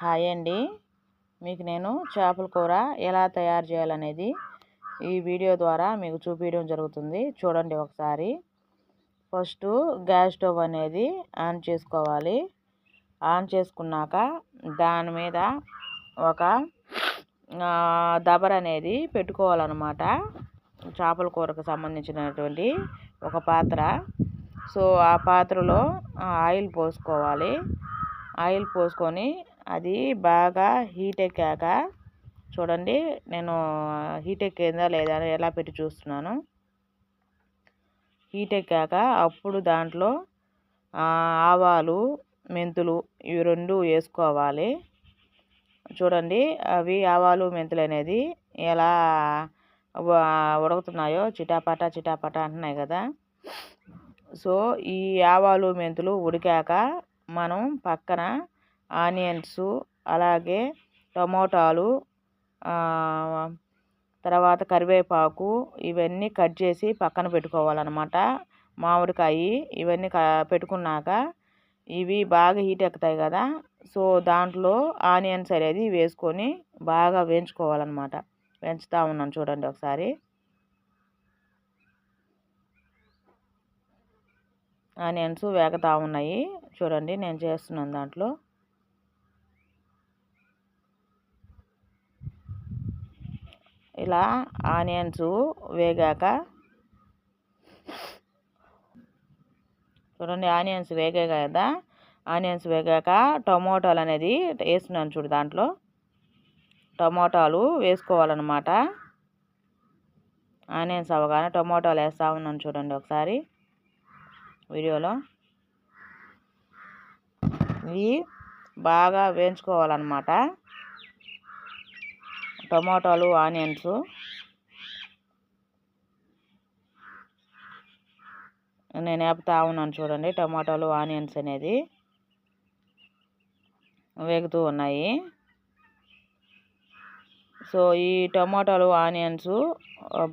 Hi అండి. మీకు నేను చేపల కూర ఎలా తయారు చేయాలనేది ఈ వీడియో ద్వారా మీకు చూపించడం జరుగుతుంది. చూడండి ఒకసారి. ఫస్ట్ గ్యాస్ స్టవ్ అనేది ఆన్ చేసుకోవాలి. ఆన్ చేసుకున్నాక దాని మీద ఒక దబర్ అనేది పెట్టుకోవాలన్నమాట. చేపల కూరకు సంబంధించినటువంటి ఒక పాత్ర. సో ఆ పాత్రలో ఆయిల్ పోసుకోవాలి. ఆయిల్ పోసుకొని అది బాగా హీట్ ఎక్కాక చూడండి నేను హీట్ ఎక్కిందా లేదా అని ఎలా పెట్టి చూస్తున్నాను. హీట్ ఎక్కాక అప్పుడు దాంట్లో ఆవాలు మెంతులు ఇవి రెండు వేసుకోవాలి. చూడండి అవి ఆవాలు మెంతులు అనేది ఎలా ఉడుకుతున్నాయో చిటాపట చిటాపట అంటున్నాయి కదా. సో ఈ ఆవాలు మెంతులు ఉడికాక మనం పక్కన ఆనియన్స్ అలాగే టమోటాలు తర్వాత కరివేపాకు ఇవన్నీ కట్ చేసి పక్కన పెట్టుకోవాలన్నమాట. మామిడికాయ ఇవన్నీ పెట్టుకున్నాక ఇవి బాగా హీట్ ఎక్కుతాయి కదా సో దాంట్లో ఆనియన్స్ అనేది వేసుకొని బాగా వేయించుకోవాలన్నమాట. వేయించుతూ ఉన్నాను చూడండి ఒకసారి. ఆనియన్స్ వేగుతూ ఉన్నాయి. చూడండి నేను చేస్తున్నాను దాంట్లో. ఇలా ఆనియన్స్ వేగాక చూడండి ఆనియన్స్ వేగాక కదా? ఆనియన్స్ వేగాక టమోటాలు అనేది వేస్తున్నాను చూడు దాంట్లో. టమోటాలు వేసుకోవాలన్నమాట. ఆనియన్స్ అవ్వగానే టమోటాలు వేస్తూ ఉన్నాను చూడండి ఒకసారి వీడియోలో. ఇవి బాగా వేయించుకోవాలన్నమాట. టమాటాలు ఆనియన్స్. నేను వేపుతా ఉన్నాను చూడండి టమాటాలు ఆనియన్స్ అనేది వేగుతూ ఉన్నాయి. సో ఈ టమాటాలు ఆనియన్స్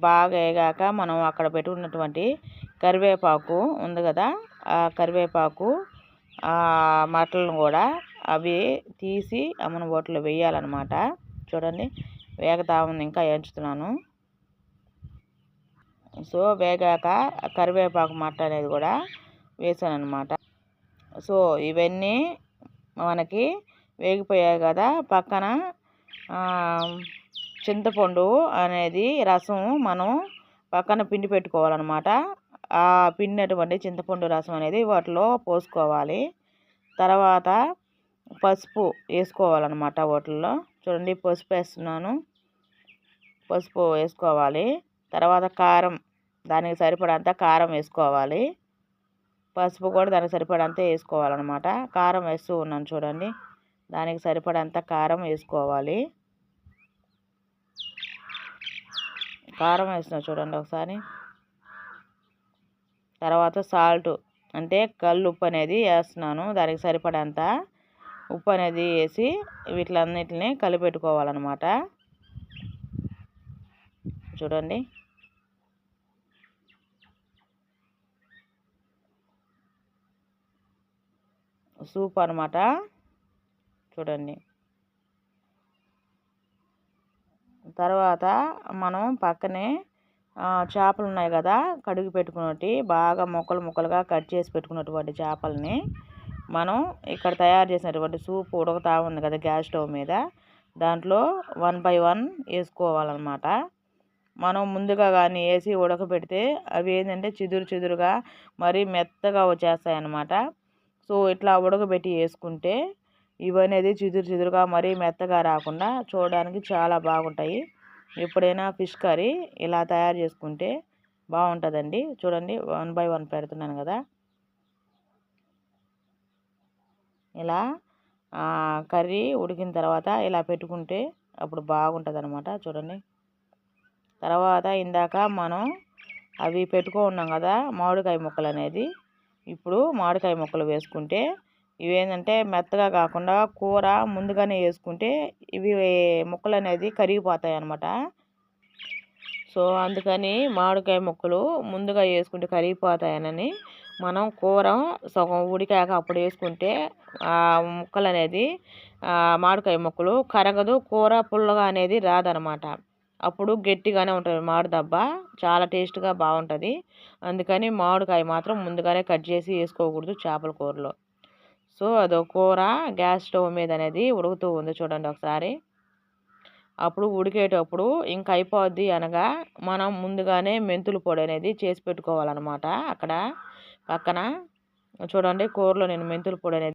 బాగా వేగాక మనం అక్కడ పెట్టుకున్నటువంటి కరివేపాకు ఉంది కదా ఆ కరివేపాకు మటలను కూడా అవి తీసి అమ్మన బోట్లో వేయాలన్నమాట. చూడండి వేగతా ఉంది ఇంకా ఎంచుతున్నాను. సో వేగాక కరివేపాకు మట్ట అనేది కూడా వేసాను అనమాట సో ఇవన్నీ మనకి వేగిపోయాయి కదా పక్కన చింతపండు అనేది రసం మనం పక్కన పిండి పెట్టుకోవాలన్నమాట. ఆ పిండినటువంటి చింతపండు రసం అనేది వాటిలో పోసుకోవాలి. తర్వాత పసుపు వేసుకోవాలన్నమాట వాటిల్లో. చూడండి పసుపు వేస్తున్నాను. పసుపు వేసుకోవాలి. తర్వాత కారం దానికి సరిపడంత కారం వేసుకోవాలి. పసుపు కూడా దానికి సరిపడంత వేసుకోవాలన్నమాట. కారం వేస్తూ ఉన్నాను చూడండి. దానికి సరిపడంత కారం వేసుకోవాలి. కారం వేస్తున్నాను చూడండి ఒకసారి. తర్వాత సాల్ట్ అంటే కళ్ళు ఉప్పు అనేది వేస్తున్నాను. దానికి సరిపడంత ఉప్పు అనేది వేసి వీటిలన్నిటిని కలిపెట్టుకోవాలన్నమాట. చూడండి. సూప్ అనమాట చూడండి. తర్వాత మనం పక్కనే చేపలు ఉన్నాయి కదా కడిగి పెట్టుకున్నట్టు బాగా ముక్కలు ముక్కలుగా కట్ చేసి పెట్టుకున్నటువంటి చేపలని మనం ఇక్కడ తయారు చేసినటువంటి సూప్ ఉడకతా ఉంది కదా గ్యాస్ స్టవ్ మీద. దాంట్లో వన్ బై వన్ వేసుకోవాలన్నమాట. మనం ముందుగా కానీ వేసి ఉడకబెడితే అవి ఏంటంటే చిదురు చిదురుగా మరీ మెత్తగా వచ్చేస్తాయి అన్నమాట సో ఇట్లా ఉడకబెట్టి వేసుకుంటే ఇవనేది చిదురు చిదురుగా మరీ మెత్తగా రాకుండా చూడడానికి చాలా బాగుంటాయి. ఎప్పుడైనా ఫిష్ కర్రీ ఇలా తయారు చేసుకుంటే బాగుంటుందండి. చూడండి వన్ బై వన్ పెడుతున్నాను కదా. ఇలా కర్రీ ఉడికిన తర్వాత ఇలా పెట్టుకుంటే అప్పుడు బాగుంటుంది అనమాట చూడండి. తర్వాత ఇందాక మనం అవి పెట్టుకో ఉన్నాం కదా మామిడికాయ ముక్కలు అనేది ఇప్పుడు మామిడికాయ ముక్కలు వేసుకుంటే ఇవేంటంటే మెత్తగా కాకుండా కూర ముందుగానే వేసుకుంటే ఇవి ముక్కలు అనేది కరిగిపోతాయి అన్నమాట సో అందుకని మామిడికాయ ముక్కలు ముందుగా వేసుకుంటే కరిగిపోతాయనని మనం కూర సగం ఉడికాక అప్పుడు వేసుకుంటే ఆ ముక్కలు అనేది మామిడికాయ ముక్కలు కరగదు కూర పుల్లగా అనేది రాదనమాట. అప్పుడు గట్టిగానే ఉంటుంది మామిడి దబ్బ చాలా టేస్ట్గా బాగుంటుంది. అందుకని మామిడికాయ మాత్రం ముందుగానే కట్ చేసి వేసుకోకూడదు చేపల కూరలో. సో అదో కూర గ్యాస్ స్టవ్ మీద అనేది ఉడుకుతూ ఉంది చూడండి ఒకసారి. అప్పుడు ఉడికేటప్పుడు ఇంక అయిపోద్ది అనగా మనం ముందుగానే మెంతుల పొడి అనేది చేసి పెట్టుకోవాలన్నమాట అక్కడ పక్కన. చూడండి కూరలో నేను మెంతుల పొడి అనేది